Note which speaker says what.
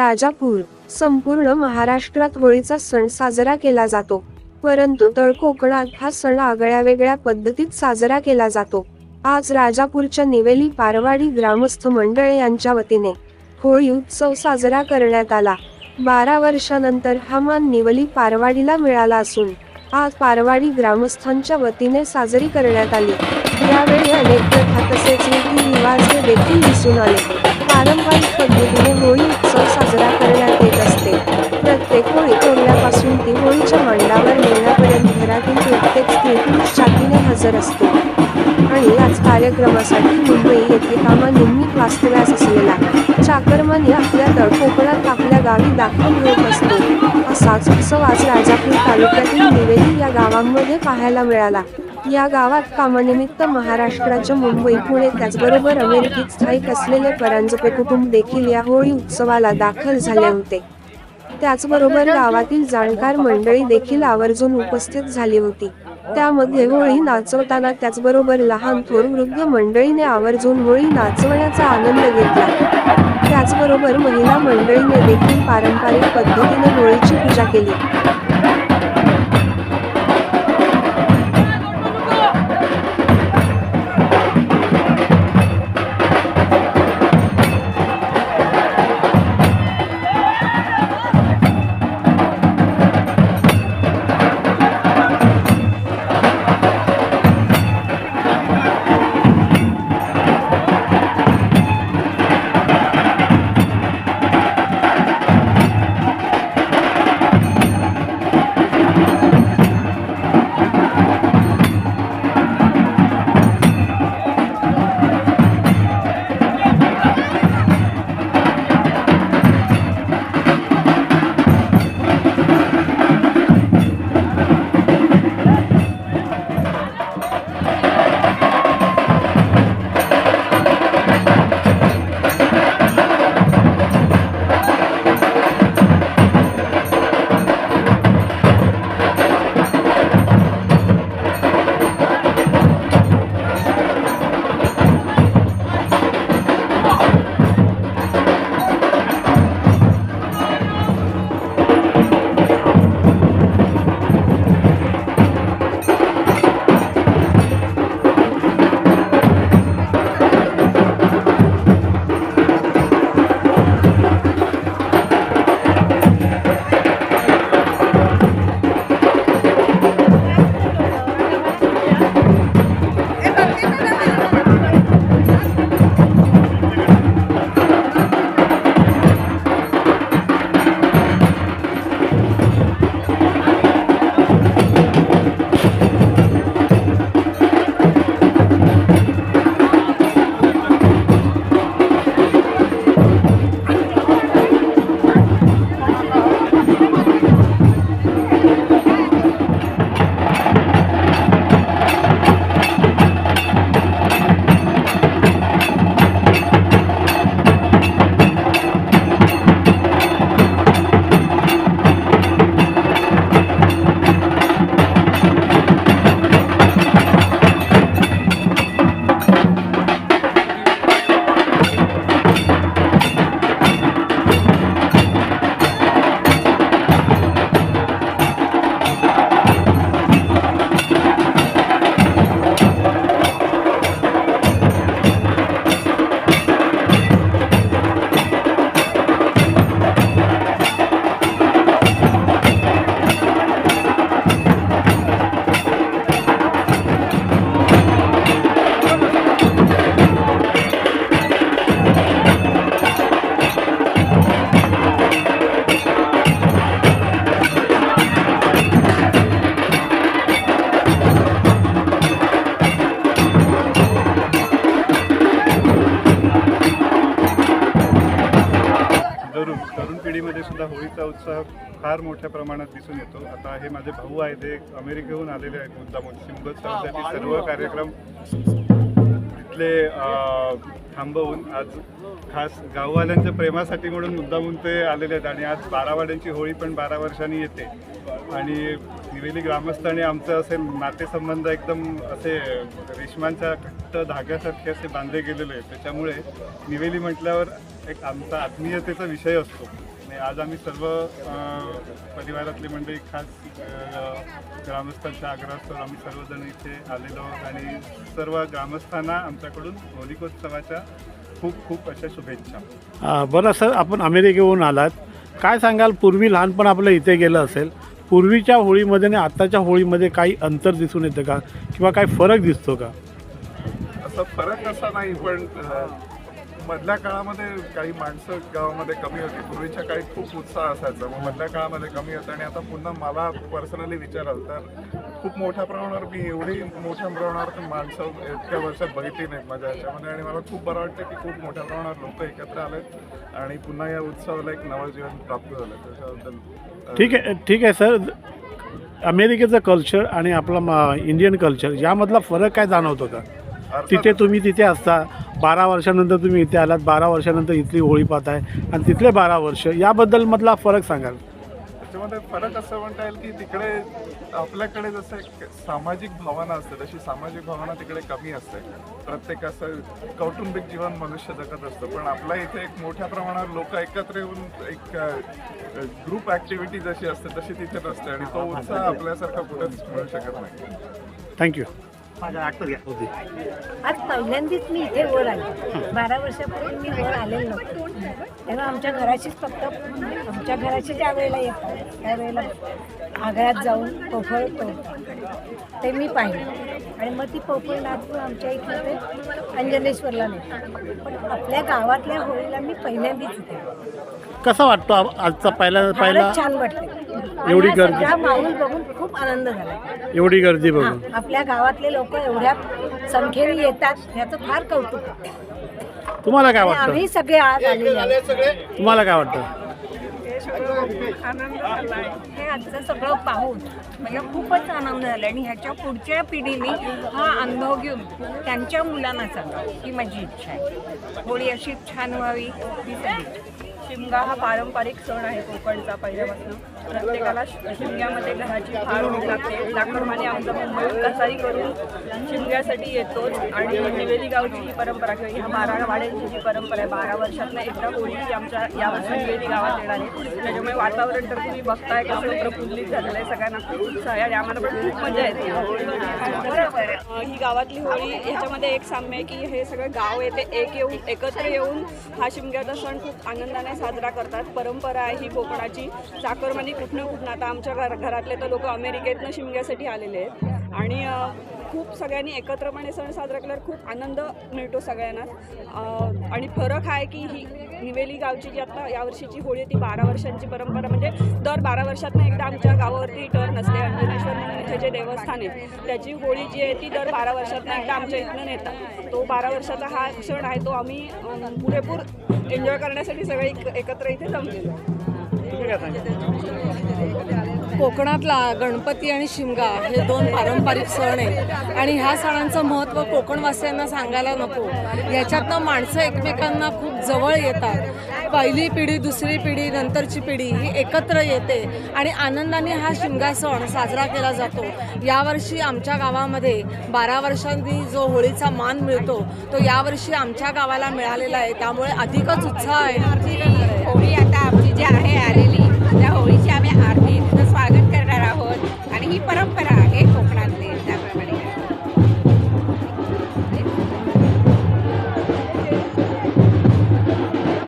Speaker 1: राजापूर संपूर्ण महाराष्ट्रात होळीचा सण साजरा केला जातो. परंतु तळ कोकणात हा सण आगळ्या वेगळ्या पद्धतीत साजरा केला जातो. आज राजापूरच्या निवेली पारवाडी ग्रामस्थ मंडळ यांच्या वतीने होळी उत्सव साजरा करण्यात आला. बारा वर्षानंतर हा मान निवली पारवाडीला मिळाला असून आज पारवाडी ग्रामस्थांच्या वतीने साजरी करण्यात आली. यावेळी अनेक प्रथा तसेच रीतिरिवाज हे देखील दिसून आले. पारंपरिक पद्धतीने होळी उत्सव साजरा करण्यात येत असते. प्रत्येक होळी तोडण्यापासून ती होळीच्या मांडावर नेण्यापर्यंत घरातील प्रत्येक स्त्री पुरुष जातीने हजर असते. आणि याच कार्यक्रमासाठी मुंबई येथे कामानिमित्त वास्तव्यास असलेला चाकरमानी आपल्या तळ कोकणात आपल्या गावी दाखल होत असतो. असाच आज राजापूर तालुक्यातील निवेदी या गावांमध्ये पाहायला मिळाला. या गावात कामानिमित्त महाराष्ट्राच्या मुंबई पुणे त्याचबरोबर अमेरिकेत स्थायिक असलेले परांजपे कुटुंब देखील या होळी उत्सवाला दाखल झाले होते. त्याचबरोबर गावातील जाणकार मंडळी देखील आवर्जून उपस्थित झाली होती. त्यामध्ये होळी नाचवताना त्याचबरोबर लहान थोर वृद्ध मंडळीने आवर्जून होळी नाचवण्याचा आनंद घेतला. त्याचबरोबर महिला मंडळीने देखील पारंपरिक पद्धतीने होळीची पूजा केली.
Speaker 2: पिढीमध्ये सुद्धा होळीचा उत्साह फार मोठ्या प्रमाणात दिसून येतो. आता हे माझे भाऊ आहेत ते अमेरिकेहून आलेले आहेत मुद्दामून शिमगोत्सवासाठी सर्व कार्यक्रम तिथले थांबवून आज खास गाववाल्यांच्या प्रेमासाठी म्हणून मुद्दामून ते आलेले आहेत. आणि आज बारावाड्यांची होळी पण बारा वर्षांनी येते. आणि निवेली ग्रामस्थांनी आमचं असे नातेसंबंध एकदम असे रेशमांच्या घट्ट धाग्यासारखे असे बांधले गेलेले आहेत. त्याच्यामुळे निवेली म्हटल्यावर एक आमचा आत्मीयतेचा विषय असतो. आणि आज आम्ही सर्व परिवारातली मंडळी खास ग्रामस्थांच्या आग्रहास्तव आम्ही सर्वजण इथे आलेलो आहोत आणि सर्व ग्रामस्थांना आमच्याकडून होलिकोत्सवाच्या खूप खूप अशा शुभेच्छा.
Speaker 3: बरं सर आपण अमेरिकेहून आलात. काय सांगाल पूर्वी लहानपण आपलं इथे गेलं असेल. पूर्वीच्या होळीमध्ये आणि आत्ताच्या होळीमध्ये काही अंतर दिसून येतं का? किंवा काही फरक दिसतो का?
Speaker 4: असा फरक असा नाही पण मधल्या काळामध्ये काही माणसं गावामध्ये कमी होती. पूर्वीच्या काळी खूप उत्साह असायचा. मग मधल्या काळामध्ये कमी होतं आणि आता पुन्हा मला पर्सनली विचाराल तर खूप मोठ्या प्रमाणावर मी एवढी मोठ्या प्रमाणावर माणसं इतक्या वर्षात बघितली नाहीत माझ्या याच्यामध्ये आणि मला खूप बरं वाटतं की खूप मोठ्या प्रमाणावर लोक एकत्र आलेत आणि पुन्हा या उत्सवाला एक नवं जीवन प्राप्त झालं. त्याच्याबद्दल
Speaker 3: ठीक आहे ठीक आहे सर. अमेरिकेचं कल्चर आणि आपलं इंडियन कल्चर यामधला फरक काय जाणवतो का तिथे तुम्ही तिथे असता. बारा वर्षानंतर तुम्ही इथे आलात. बारा वर्षानंतर इथली होळी पाहताय. आणि तिथले बारा वर्ष याबद्दल मधला फरक सांगाल.
Speaker 4: त्याच्यामध्ये फरक असं म्हणता येईल की तिकडे आपल्याकडे जसं एक सामाजिक भावना असते तशी सामाजिक भावना तिकडे कमी असते. प्रत्येक असं कौटुंबिक जीवन मनुष्य जगत असतं. पण आपल्या इथे एक मोठ्या प्रमाणावर लोक एकत्र येऊन एक ग्रुप ॲक्टिव्हिटी जशी असते तशी तिथे नसते. आणि तो उत्साह आपल्यासारखा कुठेच मिळू शकत नाही.
Speaker 3: थँक्यू
Speaker 5: आज पहिल्यांदाच मी इथे वर आले. बारा वर्षापूर्वी मी वर आलेलो नव्हतो. तेव्हा आमच्या घराचीच फक्त आमच्या घराची ज्या वेळेला येतात त्यावेळेला आग्र्यात जाऊन पोफळ ते मी पाहिलं. आणि मग ती पोफळ नाचून आमच्या इथे ते अंजनेश्वरला नेतात पण आपल्या गावातल्या होळीला मी पहिल्यांदाच इथे.
Speaker 3: कसा वाटतो आजचा पहिला पहिला
Speaker 5: छान वाटले.
Speaker 3: एवढी गर्दी.
Speaker 5: सगळा माहोल बघून खूप आनंद झाला.
Speaker 3: एवढी गर्दी
Speaker 5: हा,
Speaker 3: बघून.
Speaker 5: आपल्या गावातले लोक एवढ्या संख्येने येतात ह्याचं फार कौतुक. आहे
Speaker 3: तुम्हाला काय वाटतं?
Speaker 5: आम्ही सगळे आज आलेले आहोत.
Speaker 3: तुम्हाला काय वाटतं?
Speaker 6: हे आजचं सगळं पाहून म्हणजे खूपच आनंद झाला. आणि ह्याच्या पुढच्या पिढीने हा अनुभव घेऊन त्यांच्या मुलांना सांगा ही माझी इच्छा आहे. होळी अशी छान व्हावी ही सगळी. शिमगा हा पारंपरिक सण आहे कोकणचा पहिल्यापासून. प्रत्येकाला शिमग्यामध्ये घराची फार होऊ लागते. त्याप्रमाणे आमचा मुंबई कसाही करून शिमग्यासाठी येतोच. आणि निवेली गावची ही परंपरा किंवा ह्या बारा वाड्यांची जी परंपरा आहे बारा वर्षातनं एकदा होळी ही आमच्या यावर्षी निवेली गावात येणार आहे. त्याच्यामुळे वातावरण तर तुम्ही बघताय कसं प्रफुल्लित झालेलं आहे. सगळ्यांना खूप उत्साह आहे. आणि आम्हाला पण खूप मजा येते. ही गावातली होळी ह्याच्यामध्ये एक साम्य आहे की हे सगळं गाव येते एक येऊन एकत्र येऊन हा शिमग्याचा सण खूप आनंदाने साजरा करतात. परंपरा आहे ही कोकणाची. चाकरमानी कुठनं कुठनं आता आमच्या घर घरातले तर लोक अमेरिकेतनं शिमग्यासाठी आलेले आहेत. आणि खूप सगळ्यांनी एकत्रपणे सण साजरा केल्यावर खूप आनंद मिळतो सगळ्यांना. आणि फरक हा आहे की ही निवेली गावची जी आता यावर्षीची होळी आहे ती बारा वर्षांची परंपरा म्हणजे दर बारा वर्षातनं एकदा आमच्या गावावरती टर्न असते अंजनेश्वर म्हणून इथे जे देवस्थान आहे त्याची होळी जी आहे ती दर बारा वर्षातनं एकदा आमच्या इथनं नेतात. तो बारा वर्षाचा हा क्षण आहे तो आम्ही पुरेपूर एन्जॉय करण्यासाठी सगळे एक- एकत्र इथे जमलेलो आहे.
Speaker 7: कोकणातला गणपती आणि शिमगा हे दोन पारंपरिक सण आहेत. आणि ह्या सणांचं महत्त्व कोकणवासियांना सांगायला नको. याच्यातनं माणसं एकमेकांना खूप जवळ येतात. पहिली पिढी दुसरी पिढी नंतरची पिढी ही एकत्र येते. आणि आनंदाने हा शिमगा सण साजरा केला जातो. यावर्षी आमच्या गावामध्ये बारा वर्षांनी जो होळीचा मान मिळतो तो यावर्षी आमच्या गावाला मिळालेला आहे. त्यामुळे अधिकच उत्साह आहे.
Speaker 6: होळी आता आमची जी आहे आलेली होळीची आम्ही आरती स्वागत करणार आहोत. आणि ही परंपरा